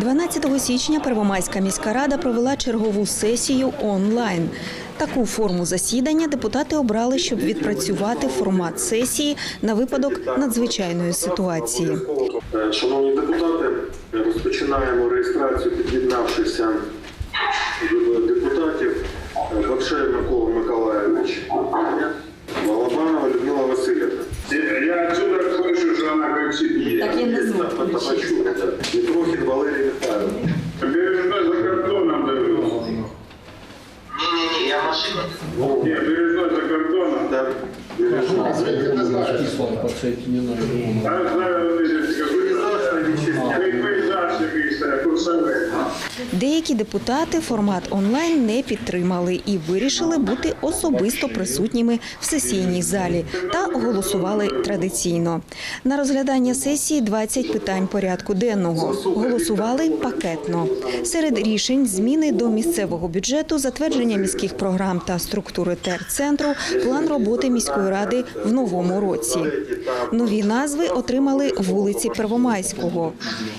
12 січня Первомайська міська рада провела чергову сесію онлайн. Таку форму засідання депутати обрали, щоб відпрацювати формат сесії на випадок надзвичайної ситуації. Шановні депутати, розпочинаємо реєстрацію під'єднавшихся депутатів. Е, Бакшеєв Микола Миколаївич, Балабанова Людмила Васильівна. Я отсюда слышу, что она как себе. Так я не знаю. Машина. Нет, бережно за кордоном. Да. Бережно. Кисло, подсветить не надо. Знаю, вони Деякі депутати формат онлайн не підтримали і вирішили бути особисто присутніми в сесійній залі та голосували традиційно. На розглядання сесії 20 питань порядку денного. Голосували пакетно. Серед рішень зміни до місцевого бюджету, затвердження міських програм та структури терцентру, план роботи міської ради в новому році. Нові назви отримали вулиці Первомайського.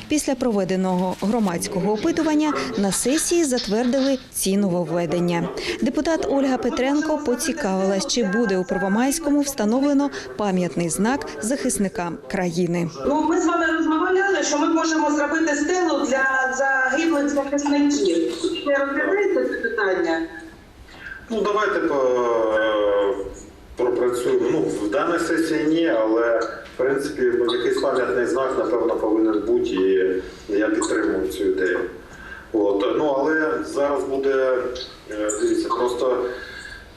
Після проведеного громадського опитування на сесії затвердили ці нововведення. Депутат Ольга Петренко поцікавилась, чи буде у Первомайському встановлено пам'ятний знак захисникам країни. Ну, ми з вами розмовляли, що ми можемо зробити стелу для загиблих захисників. Ви розглядаєте це питання? Ну, давайте по- пропрацюємо. Ну, в даній сесії ні, але в принципі якийсь пам'ятний знак, напевно, повинен бути, і я підтримую цю ідею. От. Ну, але зараз буде, е, дивіться, просто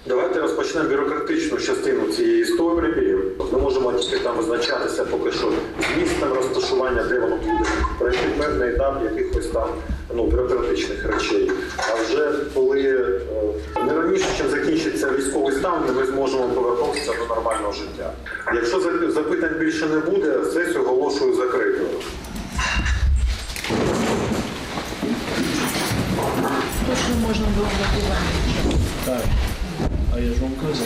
давайте розпочнемо бюрократичну частину цієї історії. Ми можемо тільки там визначатися поки що з місцем розташування, де воно буде, пройти певний етап якихось там ну, бюрократичних речей. А вже коли е, не раніше, чим закінчиться військовий стан, ми зможемо повернутися до нормального життя. Якщо запитань більше не буде, сесію оголошую закритою. można było blokowanie. Tak. A jeżonka za.